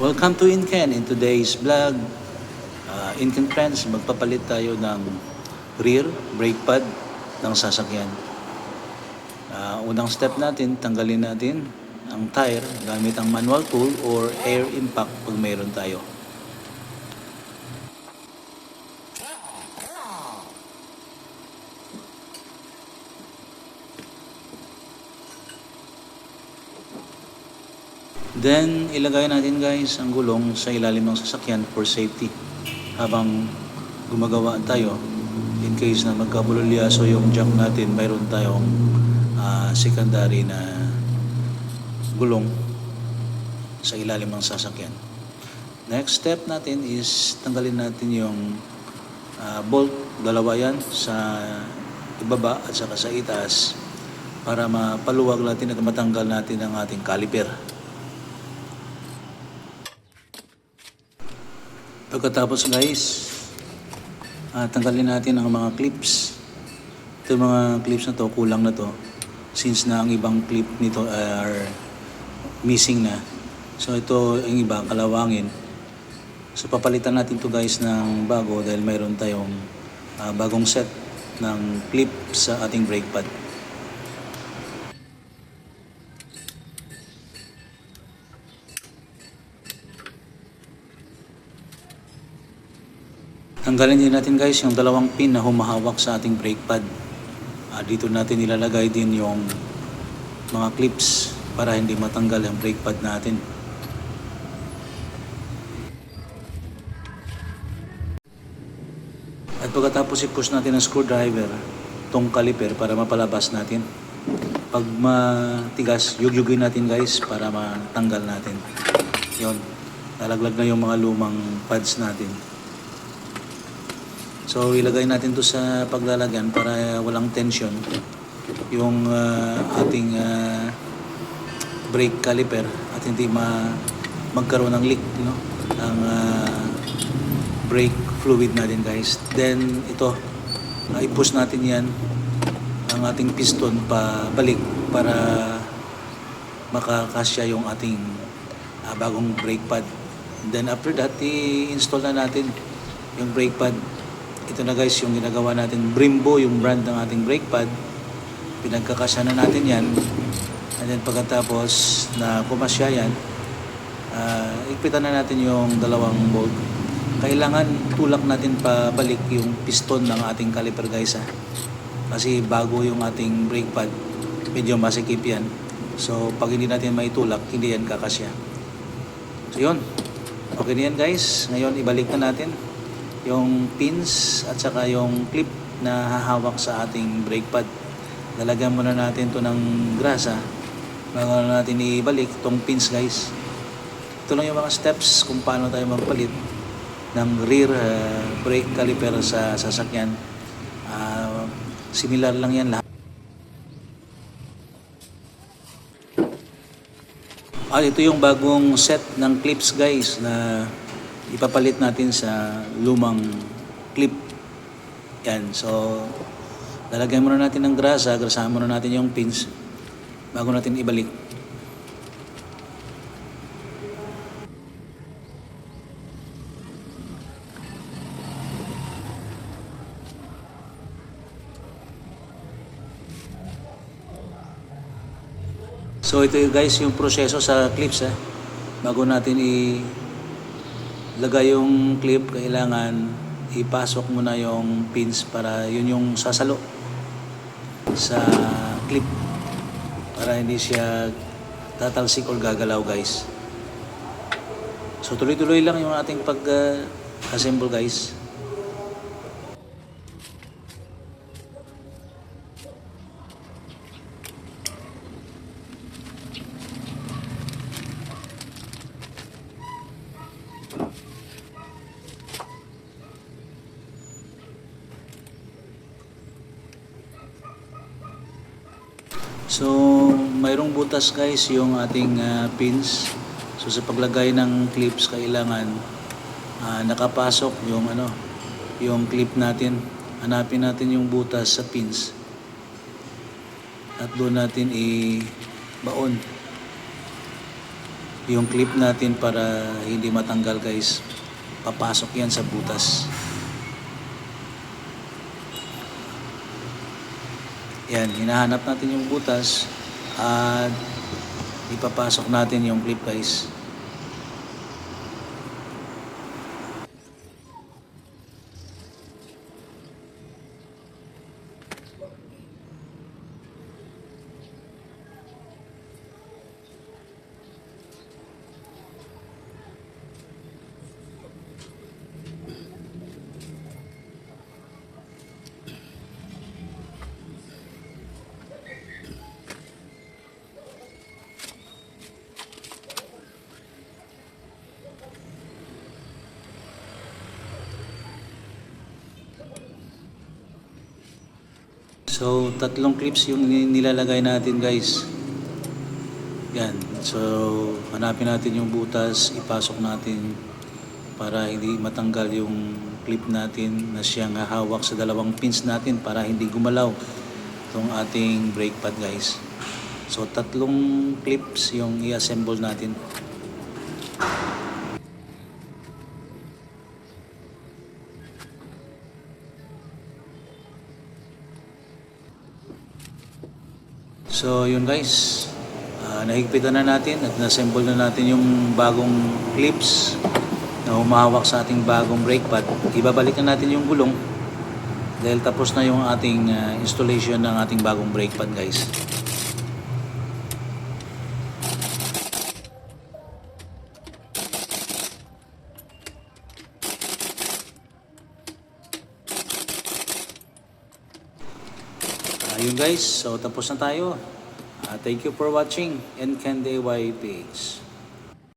Welcome to Inken. In today's vlog, uh, Inken friends, magpapalit tayo ng rear brake pad ng sasakyan. Uh, unang step natin, tanggalin natin ang tire gamit ang manual tool or air impact pag mayroon tayo. Then, ilagay natin guys ang gulong sa ilalim ng sasakyan for safety. Habang gumagawa tayo, in case na magkabulolyaso yung jump natin, mayroon tayong ah, secondary na gulong sa ilalim ng sasakyan. Next step natin is tanggalin natin yung ah, bolt, dalawa yan sa ibaba at saka sa itaas para mapaluwag natin at matanggal natin ang ating caliper. Pagkatapos guys, ah, tanggalin natin ang mga clips. Ito mga clips na to, kulang na to. Since na ang ibang clip nito are missing na. So ito yung iba, kalawangin. So papalitan natin to guys ng bago dahil mayroon tayong ah, bagong set ng clip sa ating brake pad. Tanggalin din natin guys yung dalawang pin na humahawak sa ating brake pad. Ah, dito natin ilalagay din yung mga clips para hindi matanggal ang brake pad natin. At pagkatapos i-push natin ang screwdriver, tong caliper para mapalabas natin. Pag matigas, yugyugin natin guys para matanggal natin. Yon, lalaglag na yung mga lumang pads natin. So ilagay natin to sa paglalagyan para walang tension yung ah, ating ah, brake caliper at hindi ma magkaroon ng leak no ng ah, brake fluid natin guys. Then ito uh, i-push natin yan ang ating piston pa balik para makakasya yung ating ah, bagong brake pad. Then after that, i-install na natin yung brake pad. Ito na guys yung ginagawa natin. Brembo yung brand ng ating brake pad. Pinagkakasya na natin yan. And then pagkatapos na pumasya yan, ah, ikpitan na natin yung dalawang bolt. Kailangan tulak natin pabalik yung piston ng ating caliper guys ha. Kasi bago yung ating brake pad, medyo masikip yan. So pag hindi natin maitulak, hindi yan kakasya. So yun. Okay na yan guys. Ngayon ibalik na natin yung pins at saka yung clip na hahawak sa ating brake pad. Lalagyan muna natin to ng grasa bago na natin ibalik tong pins guys. Ito lang yung mga steps kung paano tayo magpalit ng rear uh, brake caliper sa sasakyan. Ah, similar lang yan lahat. Ah, ito yung bagong set ng clips guys na ipapalit natin sa lumang clip. Yan. So, lalagyan muna natin ng grasa, grasahan muna natin yung pins bago natin ibalik. So ito guys yung proseso sa clips eh. Bago natin ilagay yung clip, kailangan ipasok muna yung pins para yun yung sasalo sa clip para hindi siya tatalsik or gagalaw guys. So tuloy-tuloy lang yung ating pag-assemble guys. So, mayroong butas guys yung ating ah, pins. So sa paglagay ng clips kailangan ah, nakapasok yung ano, yung clip natin. Hanapin natin yung butas sa pins. At doon natin i-baon yung clip natin para hindi matanggal guys. Papasok yan sa butas. Yan, hinahanap natin yung butas at ipapasok natin yung clip guys. So, tatlong clips yung ni- nilalagay natin guys. Yan. So, hanapin natin yung butas, ipasok natin para hindi matanggal yung clip natin na siyang hahawak sa dalawang pins natin para hindi gumalaw itong ating brake pad guys. So, tatlong clips yung i-assemble natin. So yun guys, Ah, nahigpitan na natin at nassemble na natin yung bagong clips na humahawak sa ating bagong brake pad. Ibabalik na natin yung gulong dahil tapos na yung ating ah, installation ng ating bagong brake pad guys. Ayun guys, so tapos na tayo. Ah, thank you for watching NCAN DIY page.